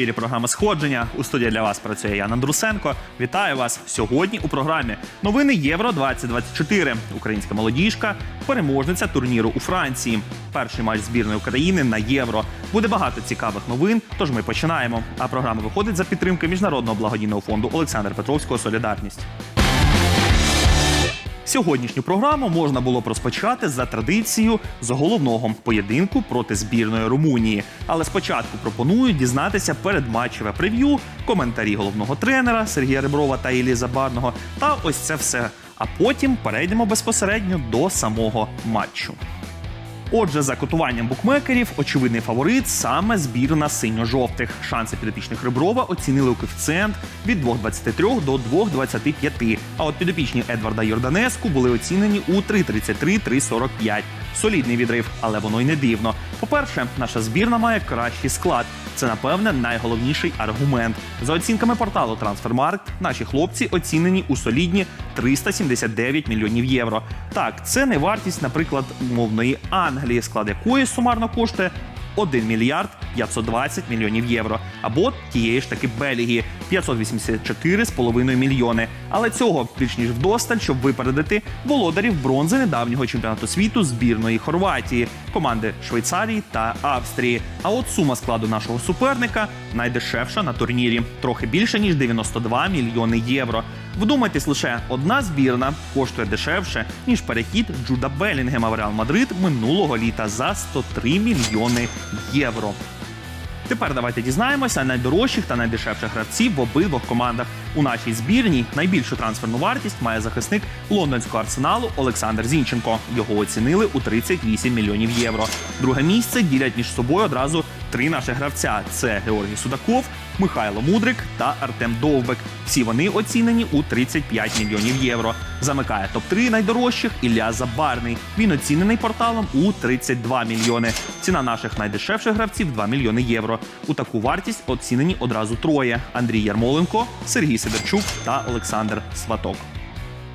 ефірі програма Сходження. У студії для вас працює Ян Андрусенко. Вітаю вас сьогодні у програмі. Новини Євро 2024. Українська молодіжка, переможниця турніру у Франції. Перший матч збірної України на євро. Буде багато цікавих новин. Тож ми починаємо. А програма виходить за підтримки міжнародного благодійного фонду Олександра Петровського Солідарність. Сьогоднішню програму можна було б розпочати за традицією з головного поєдинку проти збірної Румунії. Але спочатку пропоную дізнатися передматчеве прев'ю, коментарі головного тренера Сергія Реброва та Іллі Забарного. Та ось це все. А потім перейдемо безпосередньо до самого матчу. Отже, за котуванням букмекерів, очевидний фаворит саме збірна синьо-жовтих. Шанси підопічних Реброва оцінили у коефіцієнт від 2,23 до 2,25. А от підопічні Едварда Йорданеску були оцінені у 3,33-3,45. Солідний відрив, але воно й не дивно. По-перше, наша збірна має кращий склад. Це, напевне, найголовніший аргумент. За оцінками порталу Трансфермаркт, наші хлопці оцінені у солідні 379 мільйонів євро. Так, це не вартість, наприклад, умовної Англії, склад якої сумарно коштує 1 мільярд 520 мільйонів євро, або тієї ж таки Бельгії 584,5 мільйони. Але цього більш ніж вдосталь, щоб випередити володарів бронзи недавнього чемпіонату світу збірної Хорватії, команди Швейцарії та Австрії. А от сума складу нашого суперника найдешевша на турнірі трохи більше ніж 92 мільйони євро. Вдумайтесь лише одна збірна коштує дешевше ніж перехід Джуда Белінгема в Реал Мадрид минулого літа за 103 мільйони євро. Тепер давайте дізнаємося найдорожчих та найдешевших гравців в обидвох командах. У нашій збірній найбільшу трансферну вартість має захисник лондонського арсеналу Олександр Зінченко. Його оцінили у 38 мільйонів євро. Друге місце ділять між собою одразу три наших гравця: це Георгій Судаков, Михайло Мудрик та Артем Довбек. Всі вони оцінені у 35 мільйонів євро. Замикає топ-3 найдорожчих Ілля Забарний. Він оцінений порталом у 32 мільйони. Ціна наших найдешевших гравців 2 мільйони євро. У таку вартість оцінені одразу троє: Андрій Ярмоленко, Сергій Сидорчук та Олександр Сваток.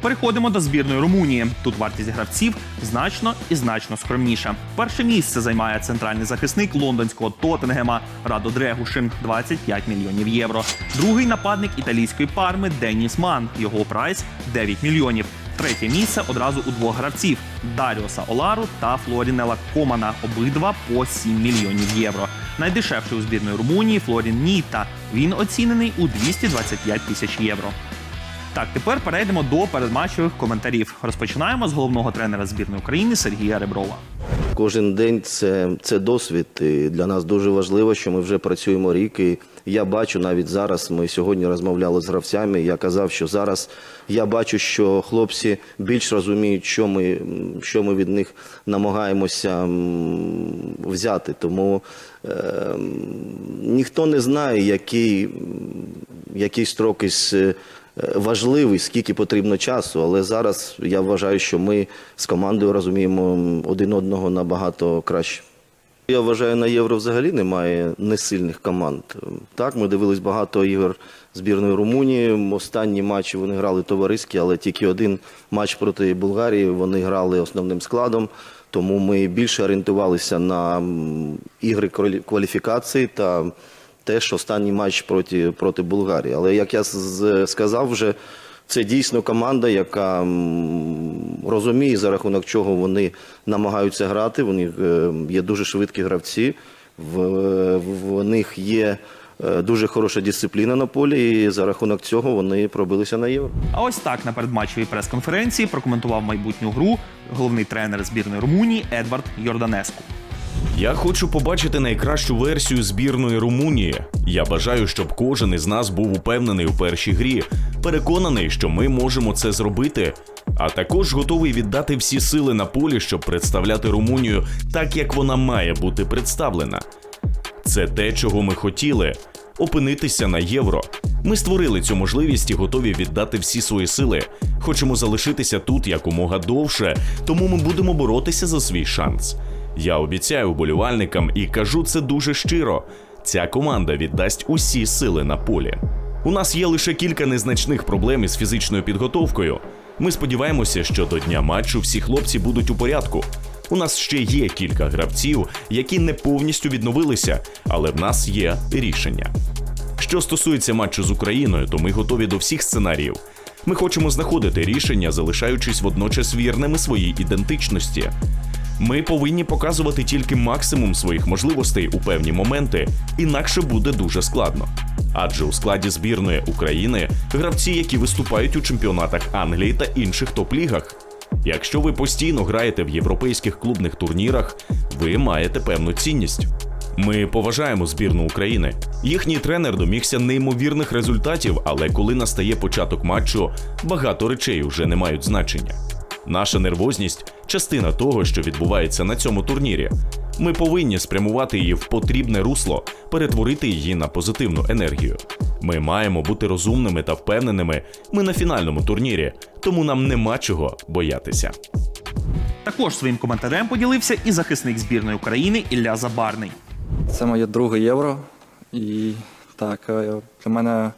Переходимо до збірної Румунії. Тут вартість гравців значно і значно скромніша. Перше місце займає центральний захисник лондонського Тоттенгема Радо Дрегушин 25 мільйонів євро. Другий нападник італійської парми Деніс Ман. Його прайс 9 мільйонів. Третє місце одразу у двох гравців Даріоса Олару та Флорінела Комана. Обидва по 7 мільйонів євро. Найдешевший у збірної Румунії Флорін Ніта. Він оцінений у 225 тисяч євро. Так, тепер перейдемо до передматчевих коментарів. Розпочинаємо з головного тренера збірної України Сергія Реброва. Кожен день це, це досвід. І для нас дуже важливо, що ми вже працюємо рік. І я бачу навіть зараз. Ми сьогодні розмовляли з гравцями. Я казав, що зараз я бачу, що хлопці більш розуміють, що ми, що ми від них намагаємося взяти. Тому е, ніхто не знає, який, який строк із. Е, важливий, скільки потрібно часу, але зараз я вважаю, що ми з командою розуміємо один одного набагато краще. Я вважаю, на євро взагалі немає несильних команд. Так, ми дивились багато ігор збірної Румунії. Останні матчі вони грали товариські, але тільки один матч проти Болгарії вони грали основним складом. Тому ми більше орієнтувалися на ігри кваліфікації та теж останній матч проти, проти Болгарії. Але як я сказав вже, це дійсно команда, яка розуміє, за рахунок чого вони намагаються грати. У них е, є дуже швидкі гравці, в, в них є е, дуже хороша дисципліна на полі, і за рахунок цього вони пробилися на євро. А ось так на передматчевій прес-конференції прокоментував майбутню гру головний тренер збірної Румунії Едвард Йорданеску. Я хочу побачити найкращу версію збірної Румунії. Я бажаю, щоб кожен із нас був упевнений у першій грі, переконаний, що ми можемо це зробити. А також готовий віддати всі сили на полі, щоб представляти Румунію так, як вона має бути представлена. Це те, чого ми хотіли опинитися на євро. Ми створили цю можливість і готові віддати всі свої сили. Хочемо залишитися тут якомога довше, тому ми будемо боротися за свій шанс. Я обіцяю вболівальникам і кажу це дуже щиро. Ця команда віддасть усі сили на полі. У нас є лише кілька незначних проблем із фізичною підготовкою. Ми сподіваємося, що до дня матчу всі хлопці будуть у порядку. У нас ще є кілька гравців, які не повністю відновилися, але в нас є рішення. Що стосується матчу з Україною, то ми готові до всіх сценаріїв. Ми хочемо знаходити рішення, залишаючись водночас вірними своїй ідентичності. Ми повинні показувати тільки максимум своїх можливостей у певні моменти, інакше буде дуже складно. Адже у складі збірної України гравці, які виступають у чемпіонатах Англії та інших топ-лігах. Якщо ви постійно граєте в європейських клубних турнірах, ви маєте певну цінність. Ми поважаємо збірну України. Їхній тренер домігся неймовірних результатів, але коли настає початок матчу, багато речей вже не мають значення. Наша нервозність частина того, що відбувається на цьому турнірі. Ми повинні спрямувати її в потрібне русло, перетворити її на позитивну енергію. Ми маємо бути розумними та впевненими. Ми на фінальному турнірі, тому нам нема чого боятися. Також своїм коментарем поділився і захисник збірної України Ілля Забарний. Це моє друге євро. І так, е, для мене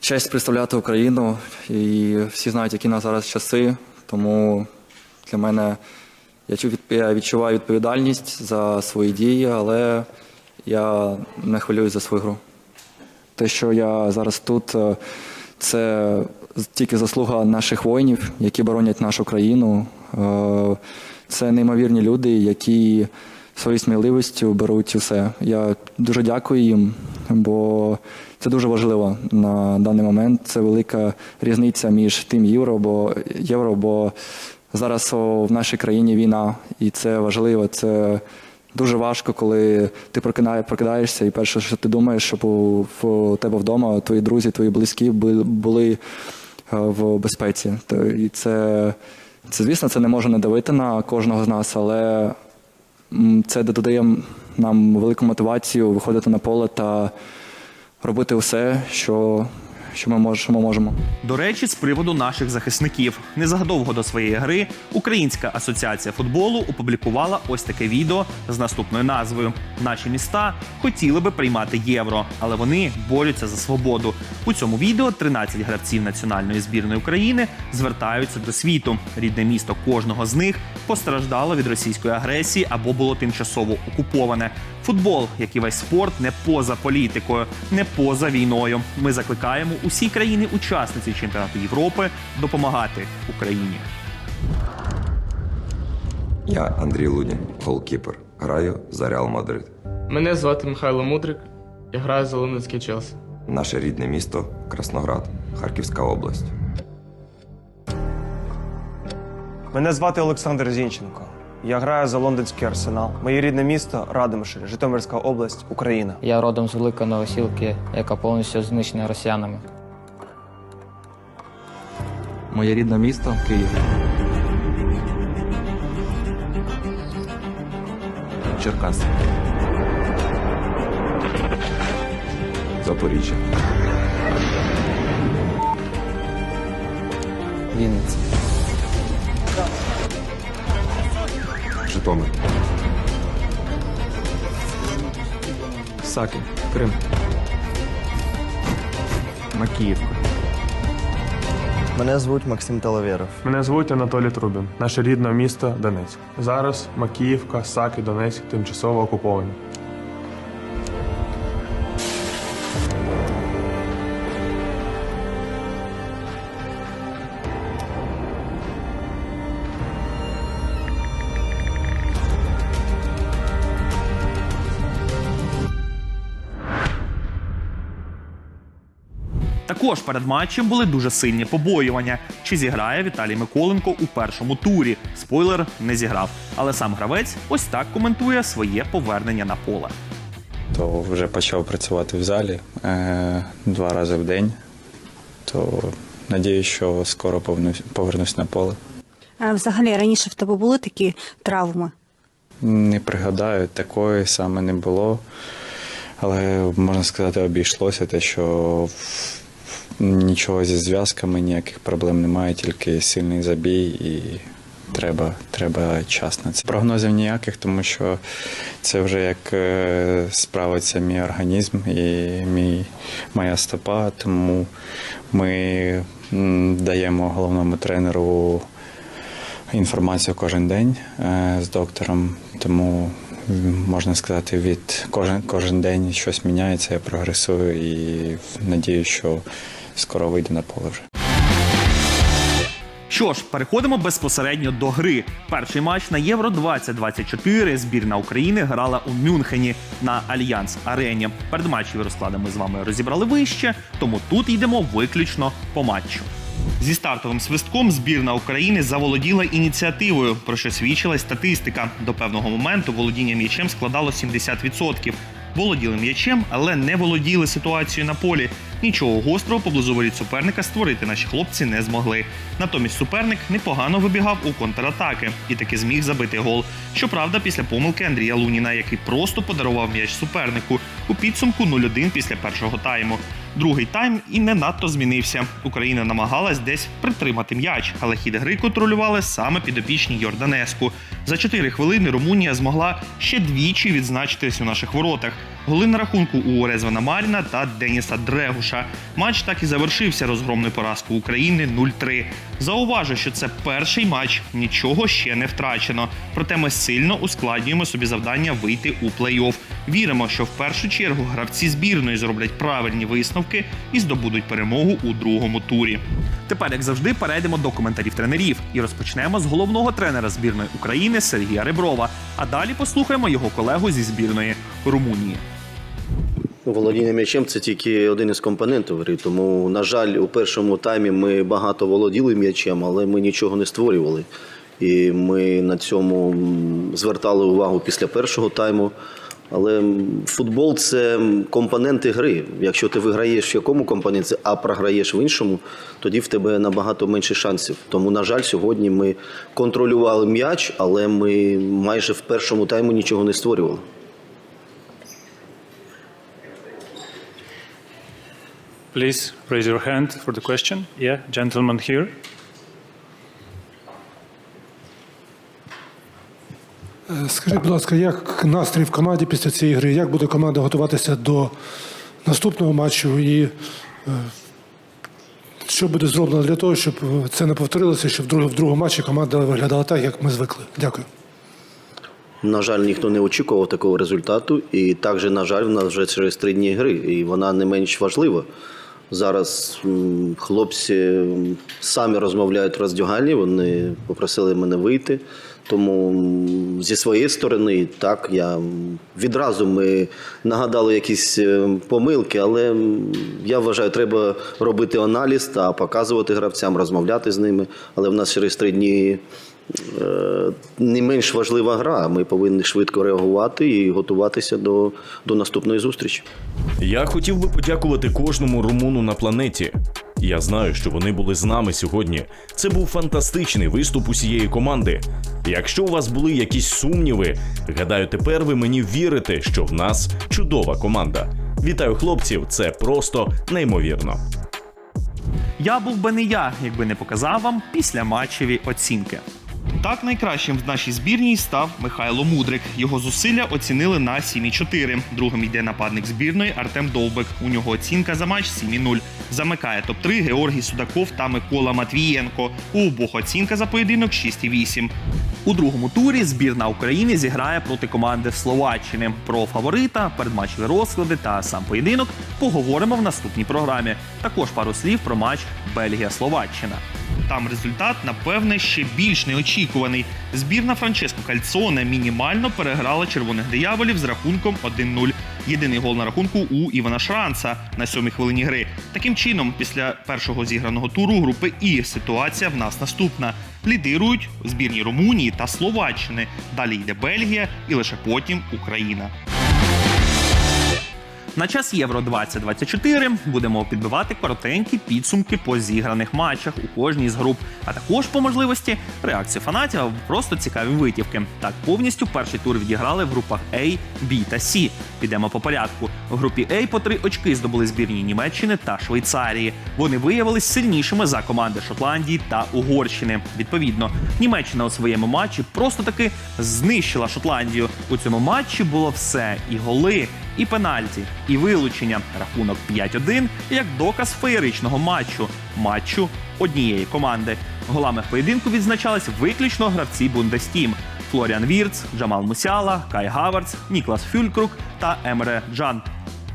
честь представляти Україну. І всі знають, які на зараз часи. Тому для мене я чу- відчуваю відповідальність за свої дії, але я не хвилююсь за свою гру. Те, що я зараз тут, е, це тільки заслуга наших воїнів, які боронять нашу країну. Е, Це неймовірні люди, які своєю сміливістю беруть усе. Я дуже дякую їм, бо це дуже важливо на даний момент. Це велика різниця між тим євро, бо євро, бо зараз в нашій країні війна, і це важливо. Це дуже важко, коли ти прокидає- прокидаєшся, і перше, що ти думаєш, щоб у, в тебе вдома твої друзі, твої близькі бу- були е, в безпеці. І це, це, звісно, це не може не давити на кожного з нас, але це додає нам велику мотивацію виходити на поле та робити все, що, що ми, можемо. До речі, з приводу наших захисників. Незадовго до своєї гри Українська асоціація футболу опублікувала ось таке відео з наступною назвою: Наші міста хотіли би приймати євро, але вони борються за свободу. У цьому відео 13 гравців національної збірної України звертаються до світу. Рідне місто кожного з них постраждало від російської агресії або було тимчасово окуповане. Футбол, як і весь спорт, не поза політикою, не поза війною. Ми закликаємо усі країни-учасниці чемпіонату Європи допомагати Україні. Я Андрій Лунін, голкіпер. Граю за Реал Мадрид. Мене звати Михайло Мудрик. Я граю за Лондонський Челсі. Наше рідне місто Красноград, Харківська область. Мене звати Олександр Зінченко. Я граю за лондонський арсенал. Моє рідне місто Радомишль, Житомирська область, Україна. Я родом з Великої Новосілки, яка повністю знищена росіянами. Моє рідне місто Київ. Черкас. Запоріжжя. Вінниця. Житомир. Саки, Крим. Макіївка. Мене звуть Максим Талавєров. Мене звуть Анатолій Трубін, наше рідне місто Донецьк. Зараз Макіївка, Саки, Донецьк тимчасово окуповані. Також перед матчем були дуже сильні побоювання. Чи зіграє Віталій Миколенко у першому турі? Спойлер не зіграв. Але сам гравець ось так коментує своє повернення на поле. то вже почав працювати в залі е, два рази в день. То надію, що скоро повернусь, повернусь на поле. А взагалі раніше в тебе були такі травми? Не пригадаю, такої саме не було. Але можна сказати, обійшлося те, що нічого зі зв'язками, ніяких проблем немає, тільки сильний забій і треба, треба час на це. Прогнозів ніяких, тому що це вже як е, справиться мій організм і мій, моя стопа. Тому ми даємо головному тренеру інформацію кожен день е, з доктором, тому можна сказати, від кожен, кожен день щось міняється, я прогресую і надію, що скоро вийду на поле вже. Що ж, переходимо безпосередньо до гри. Перший матч на Євро 2024 збірна України грала у Мюнхені на Альянс Арені. Передматчеві розклади ми з вами розібрали вище, тому тут йдемо виключно по матчу. Зі стартовим свистком збірна України заволоділа ініціативою, про що свідчила статистика. До певного моменту володіння м'ячем складало 70%. Володіли м'ячем, але не володіли ситуацією на полі. Нічого гострого поблизу воріт суперника створити наші хлопці не змогли. Натомість суперник непогано вибігав у контратаки і таки зміг забити гол. Щоправда, після помилки Андрія Луніна, який просто подарував м'яч супернику у підсумку 0-1 після першого тайму. Другий тайм і не надто змінився. Україна намагалась десь притримати м'яч, але хід гри контролювали саме підопічні Йорданеску. За 4 хвилини Румунія змогла ще двічі відзначитись у наших воротах. Голи на рахунку у Резвана Маріна та Деніса Дрегуша. Матч так і завершився розгромною поразкою України 0-3. Зауважу, що це перший матч, нічого ще не втрачено. Проте ми сильно ускладнюємо собі завдання вийти у плей-офф. Віримо, що в першу чергу гравці збірної зроблять правильні висновки і здобудуть перемогу у другому турі. Тепер, як завжди, перейдемо до коментарів тренерів і розпочнемо з головного тренера збірної України Сергія Реброва. А далі послухаємо його колегу зі збірної Румунії. Володіння м'ячем це тільки один із компонентів гри. Тому, на жаль, у першому таймі ми багато володіли м'ячем, але ми нічого не створювали. І ми на цьому звертали увагу після першого тайму. Але футбол це компоненти гри. Якщо ти виграєш в якому компоненті, а програєш в іншому, тоді в тебе набагато менше шансів. Тому, на жаль, сьогодні ми контролювали м'яч, але ми майже в першому тайму нічого не створювали. Please raise your hand for the question. Yeah, gentleman here. Е, Скажіть, будь ласка, як настрій в команді після цієї гри? Як буде команда готуватися до наступного матчу? І е, що буде зроблено для того, щоб це не повторилося, щоб в в другому матчі команда виглядала так, як ми звикли? Дякую. На жаль, ніхто не очікував такого результату, і також, на жаль, в нас вже через три дні гри, і вона не менш важлива. Зараз хлопці самі розмовляють в роздягальні, вони попросили мене вийти. Тому зі своєї сторони, так, я відразу ми нагадали якісь е, помилки, але я вважаю, треба робити аналіз та показувати гравцям, розмовляти з ними. Але в нас через три дні не менш важлива гра. Ми повинні швидко реагувати і готуватися до, до наступної зустрічі. Я хотів би подякувати кожному румуну на планеті. Я знаю, що вони були з нами сьогодні. Це був фантастичний виступ усієї команди. Якщо у вас були якісь сумніви, гадаю, тепер ви мені вірите, що в нас чудова команда. Вітаю хлопців, це просто неймовірно. Я був би не я, якби не показав вам післяматчеві оцінки. Так найкращим в нашій збірній став Михайло Мудрик. Його зусилля оцінили на 7,4. Другим йде нападник збірної Артем Довбек. У нього оцінка за матч 7,0. Замикає топ-3 Георгій Судаков та Микола Матвієнко. У обох оцінка за поєдинок 6,8. У другому турі збірна України зіграє проти команди Словаччини. Про фаворита, передматчеві розклади та сам поєдинок поговоримо в наступній програмі. Також пару слів про матч Бельгія-Словаччина. Там результат, напевне, ще більш неочікуваний. Збірна Франческо Кальцоне мінімально переграла червоних дияволів з рахунком 1-0. Єдиний гол на рахунку у Івана Шранца на сьомій хвилині гри. Таким чином, після першого зіграного туру групи І ситуація в нас наступна. Лідирують збірні Румунії та Словаччини. Далі йде Бельгія і лише потім Україна. На час Євро 2024 будемо підбивати коротенькі підсумки по зіграних матчах у кожній з груп, а також по можливості реакції фанатів або просто цікаві витівки. Так повністю перший тур відіграли в групах A, B та C. Підемо по порядку. В групі A по три очки здобули збірні Німеччини та Швейцарії. Вони виявились сильнішими за команди Шотландії та Угорщини. Відповідно, Німеччина у своєму матчі просто таки знищила Шотландію. У цьому матчі було все: і голи, і пенальті, і вилучення. Рахунок 5-1 як доказ феєричного матчу матчу однієї команди. Голами поєдинку відзначались виключно гравці Бундестім. Флоріан Вірц, Джамал Мусяла, Кай Гавардс, Ніклас Фюлькрук та Емре Джан.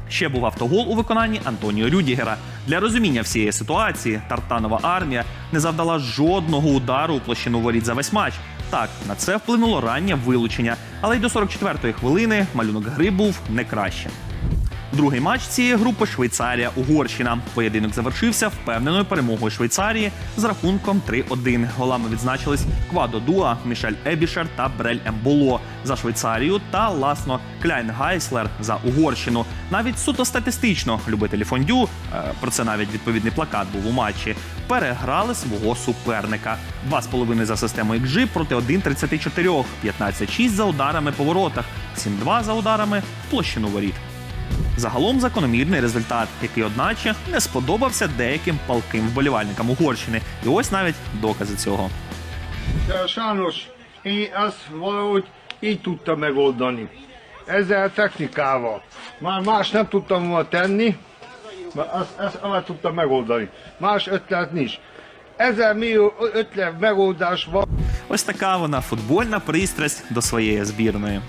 Ще був автогол у виконанні Антоніо Рюдігера. Для розуміння всієї ситуації Тартанова армія не завдала жодного удару у площину воріт за весь матч. Так, на це вплинуло раннє вилучення, але й до 44-ї хвилини малюнок гри був не кращим. Другий матч цієї групи Швейцарія-Угорщина. Поєдинок завершився впевненою перемогою Швейцарії з рахунком 3-1. Голами відзначились Квадо Дуа, Мішель Ебішер та Брель Емболо за Швейцарію та Ласно Кляйн Гайслер за Угорщину. Навіть суто статистично любителі фондю, е, про це навіть відповідний плакат був у матчі, переграли свого суперника. 2,5 за системою XG проти 1,34, 15-6 за ударами по воротах, 7-2 за ударами в площину воріт. Загалом закономірний результат, який, одначе, не сподобався деяким палким вболівальникам Угорщини. І ось навіть докази цього. Sajnos én azt valahogy így tudtam megoldani. Ezzel a technikával. Már más nem tudtam volna tenni, mert azt, ezt azt tudtam megoldani. Más ötlet nincs. Ezer millió ötlet megoldás van. Ось така вона футбольна пристрасть до своєї збірної.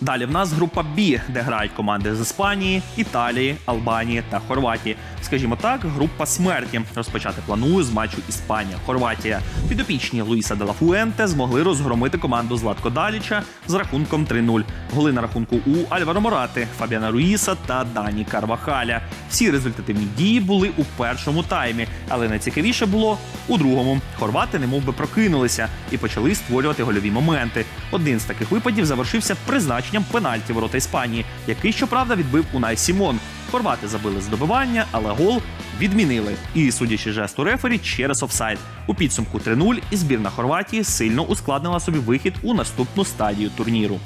Далі в нас група Б, де грають команди з Іспанії, Італії, Албанії та Хорватії. Скажімо так, група смерті. Розпочати планую з матчу Іспанія-Хорватія. Підопічні Луїса де ла Фуенте змогли розгромити команду Златко Даліча з рахунком 3-0. Голи на рахунку у Альваро Морати, Фабіана Руїса та Дані Карвахаля. Всі результативні дії були у першому таймі, але найцікавіше було у другому. Хорвати немов би прокинулися і почали створювати гольові моменти. Один з таких випадів завершився призначенням пенальті ворота Іспанії, який, щоправда, відбив Унай Сімон. Хорвати забили з добивання, але гол відмінили. І, судячи жесту рефері, через офсайд. У підсумку 3-0 і збірна Хорватії сильно ускладнила собі вихід у наступну стадію турніру.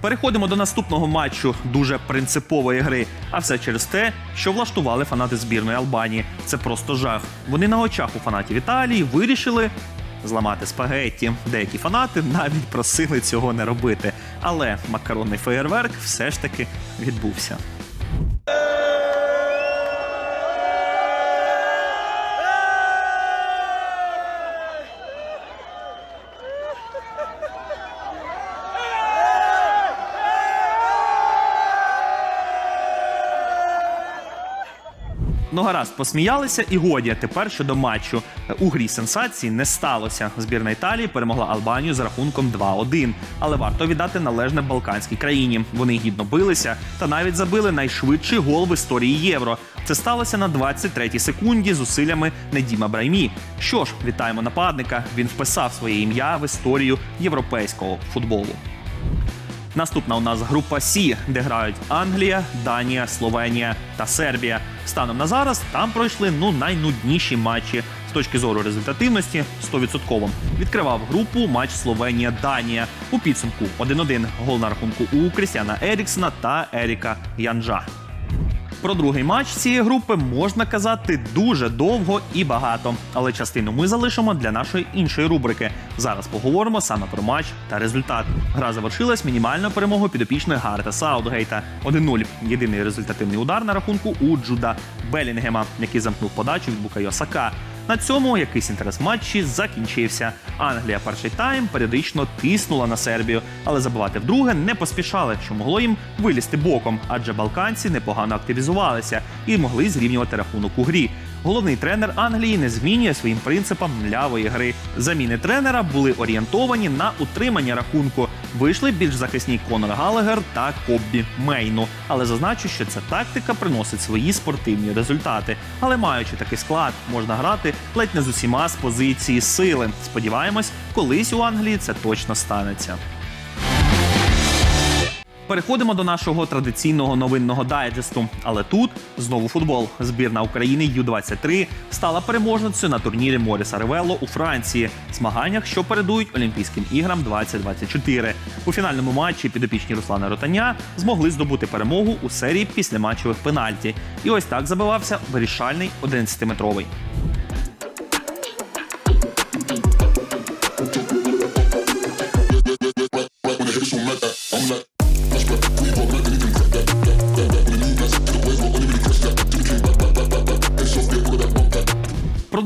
Переходимо до наступного матчу дуже принципової гри. А все через те, що влаштували фанати збірної Албанії. Це просто жах. Вони на очах у фанатів Італії вирішили зламати спагетті. Деякі фанати навіть просили цього не робити. Але макаронний феєрверк все ж таки відбувся. Ну гаразд, посміялися і годі. Тепер щодо матчу. У грі сенсації не сталося. Збірна Італії перемогла Албанію з рахунком 2-1. Але варто віддати належне балканській країні. Вони гідно билися та навіть забили найшвидший гол в історії євро. Це сталося на 23-й секунді зусиллями Недіма Браймі. Що ж, вітаємо нападника. Він вписав своє ім'я в історію європейського футболу. Наступна у нас група Сі, де грають Англія, Данія, Словенія та Сербія. Станом на зараз там пройшли ну найнудніші матчі з точки зору результативності 100%. Відкривав групу матч Словенія-Данія. У підсумку 1-1 гол на рахунку у Крістіана Еріксона та Еріка Янджа. Про другий матч цієї групи можна казати дуже довго і багато, але частину ми залишимо для нашої іншої рубрики. Зараз поговоримо саме про матч та результат. Гра завершилась мінімальною перемогою підопічної Гарта Саутгейта 1-0. Єдиний результативний удар на рахунку у Джуда Белінгема, який замкнув подачу від Букайо Сака. На цьому якийсь інтерес матчі закінчився. Англія перший тайм періодично тиснула на Сербію, але забивати вдруге не поспішали, що могло їм вилізти боком, адже балканці непогано активізувалися і могли зрівнювати рахунок у грі. Головний тренер Англії не змінює своїм принципам млявої гри. Заміни тренера були орієнтовані на утримання рахунку. Вийшли більш захисні Конор Галагер та Коббі Мейну. Але зазначу, що ця тактика приносить свої спортивні результати. Але маючи такий склад, можна грати ледь не з усіма з позиції сили. Сподіваємось, колись у Англії це точно станеться. Переходимо до нашого традиційного новинного дайджесту. Але тут знову футбол. Збірна України Ю-23 стала переможницею на турнірі Моріса Ревелло у Франції, змаганнях, що передують Олімпійським іграм 2024. У фінальному матчі підопічні Руслана Ротаня змогли здобути перемогу у серії післяматчевих пенальті. І ось так забивався вирішальний 11-метровий.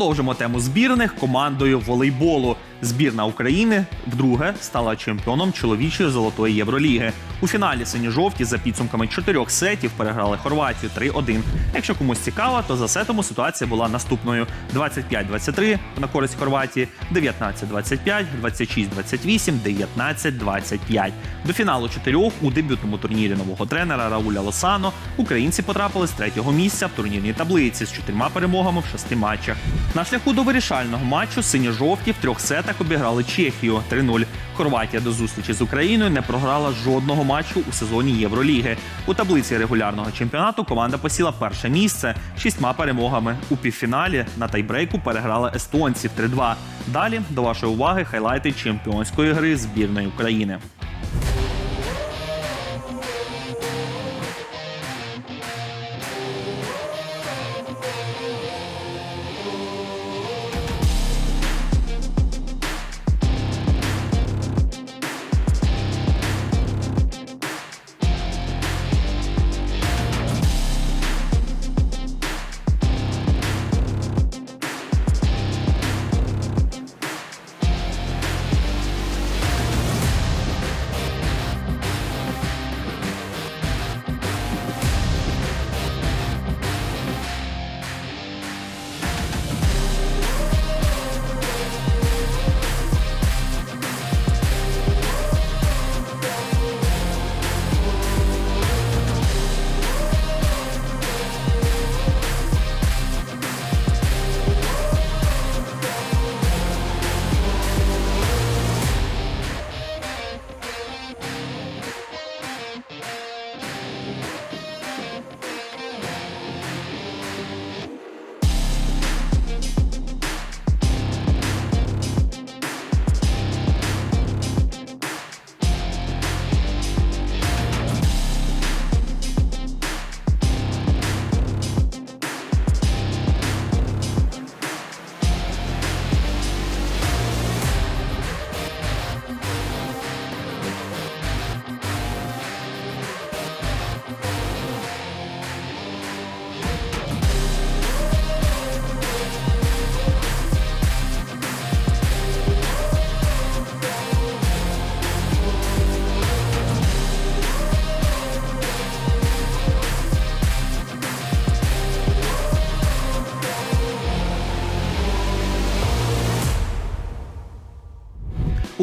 Продовжимо тему збірних командою волейболу. Збірна України вдруге стала чемпіоном чоловічої золотої євроліги. У фіналі сині-жовті за підсумками чотирьох сетів переграли Хорватію 3-1. Якщо комусь цікаво, то за сетами ситуація була наступною: 25-23 на користь Хорватії, 19-25, 26-28, 19-25. До фіналу чотирьох у дебютному турнірі нового тренера Рауля Лосано українці потрапили з третього місця в турнірній таблиці з чотирма перемогами в шести матчах. На шляху до вирішального матчу сині-жовті в трьох сетах обіграли Чехію 3-0. Хорватія до зустрічі з Україною не програла жодного матчу у сезоні Євроліги. У таблиці регулярного чемпіонату команда посіла перше місце шістьма перемогами. У півфіналі на тайбрейку переграла естонців 3-2. Далі до вашої уваги хайлайти чемпіонської гри збірної України.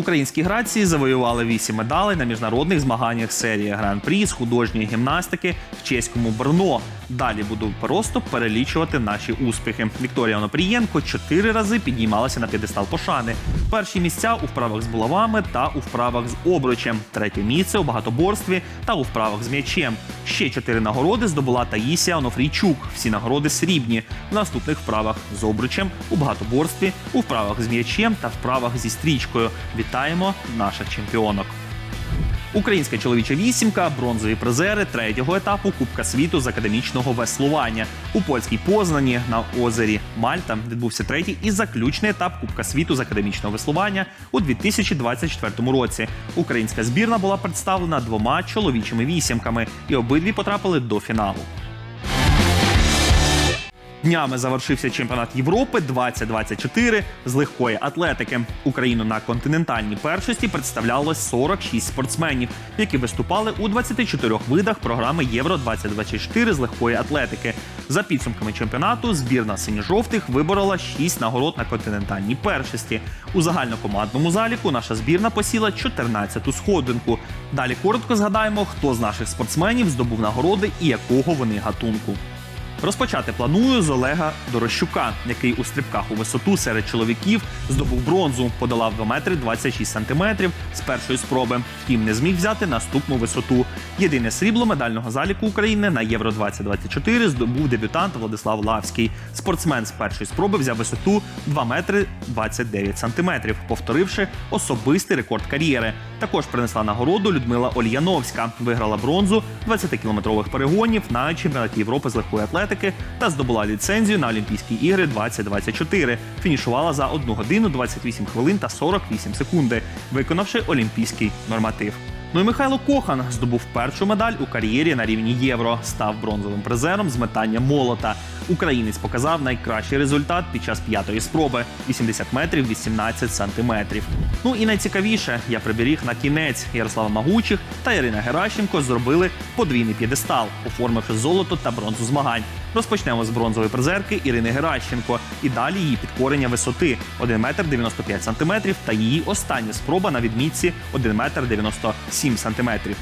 Українські грації завоювали 8 медалей на міжнародних змаганнях серії гран-прі з художньої гімнастики в чеському Брно. Далі буду просто перелічувати наші успіхи. Вікторія Онопрієнко чотири рази піднімалася на п'єдестал пошани. Перші місця у вправах з булавами та у вправах з обручем. Третє місце у багатоборстві та у вправах з м'ячем. Ще чотири нагороди здобула Таїсія Онофрійчук. Всі нагороди срібні. В наступних вправах з обручем, у багатоборстві, у вправах з м'ячем та вправах зі стрічкою. Вітаємо наших чемпіонок. Українська чоловіча вісімка, бронзові призери третього етапу Кубка світу з академічного веслування. У польській Познані на озері Мальта відбувся третій і заключний етап Кубка світу з академічного веслування у 2024 році. Українська збірна була представлена двома чоловічими вісімками, і обидві потрапили до фіналу. Днями завершився чемпіонат Європи 2024 з легкої атлетики. Україну на континентальній першості представлялось 46 спортсменів, які виступали у 24 видах програми Євро 2024 з легкої атлетики. За підсумками чемпіонату, збірна синьо-жовтих виборола 6 нагород на континентальній першості. У загальнокомандному заліку наша збірна посіла 14-ту сходинку. Далі коротко згадаємо, хто з наших спортсменів здобув нагороди і якого вони гатунку. Розпочати планую з Олега Дорощука, який у стрибках у висоту серед чоловіків здобув бронзу, подолав 2 метри 26 сантиметрів з першої спроби. Втім, не зміг взяти наступну висоту. Єдине срібло медального заліку України на Євро 2024 здобув дебютант Владислав Лавський. Спортсмен з першої спроби взяв висоту 2 метри 29 сантиметрів, повторивши особистий рекорд кар'єри. Також принесла нагороду Людмила Ольяновська. Виграла бронзу 20-кілометрових перегонів на чемпіонаті Європи з легкої атлетики та здобула ліцензію на Олімпійські ігри 2024. Фінішувала за 1 годину 28 хвилин та 48 секунди, виконавши олімпійський норматив. Ну і Михайло Кохан здобув першу медаль у кар'єрі на рівні євро, став бронзовим призером з метання молота. Українець показав найкращий результат під час п'ятої спроби 80 метрів 18 сантиметрів. Ну і найцікавіше, я приберіг на кінець Ярослава Магучих та Ірина Геращенко зробили подвійний п'єдестал, оформивши золото та бронзу змагань. Розпочнемо з бронзової призерки Ірини Геращенко і далі її підкорення висоти 1 метр 95 сантиметрів та її остання спроба на відмітці 1 метр 97 сантиметрів.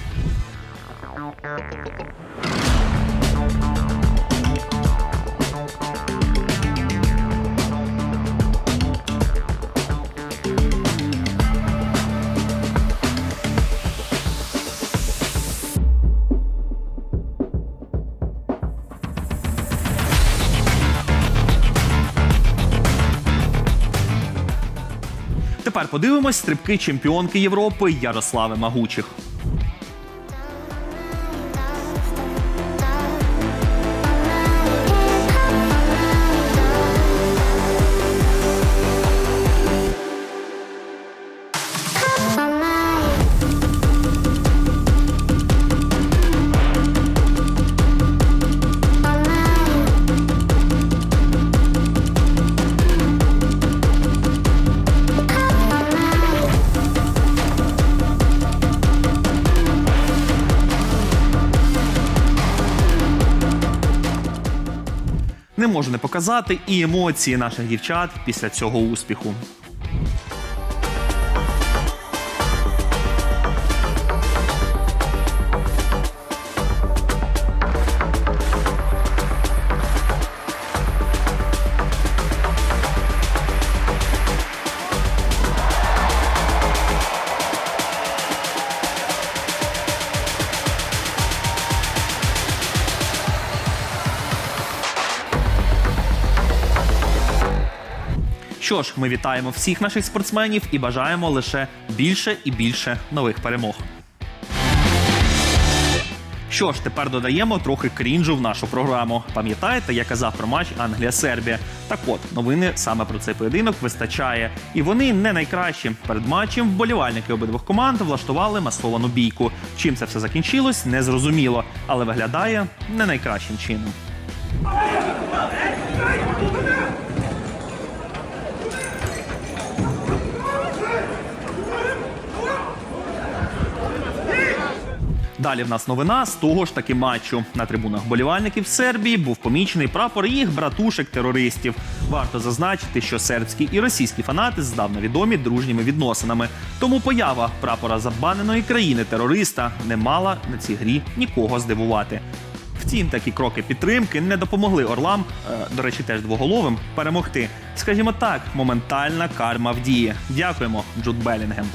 Подивимось стрибки чемпіонки Європи Ярослави Магучих. Можу не показати і емоції наших дівчат після цього успіху. Що ж, ми вітаємо всіх наших спортсменів і бажаємо лише більше і більше нових перемог. Що ж, тепер додаємо трохи крінжу в нашу програму. Пам'ятаєте, я казав про матч Англія-Сербія? Так от, новини саме про цей поєдинок вистачає. І вони не найкращі. Перед матчем вболівальники обидвох команд влаштували масовану бійку. Чим це все закінчилось, не зрозуміло, але виглядає не найкращим чином. Далі в нас новина з того ж таки матчу. На трибунах болівальників Сербії був помічений прапор їх братушек-терористів. Варто зазначити, що сербські і російські фанати здавна відомі дружніми відносинами. Тому поява прапора забаненої країни-терориста не мала на цій грі нікого здивувати. Втім, такі кроки підтримки не допомогли Орлам, е, до речі, теж двоголовим, перемогти. Скажімо так, моментальна карма в дії. Дякуємо, Джуд Белінгем.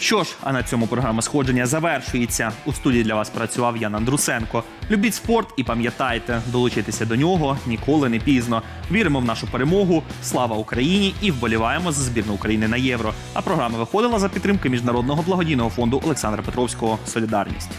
Що ж, а на цьому програма сходження завершується. У студії для вас працював Ян Андрусенко. Любіть спорт і пам'ятайте, долучитися до нього ніколи не пізно. Віримо в нашу перемогу. Слава Україні! І вболіваємо за збірну України на євро. А програма виходила за підтримки міжнародного благодійного фонду Олександра Петровського Солідарність.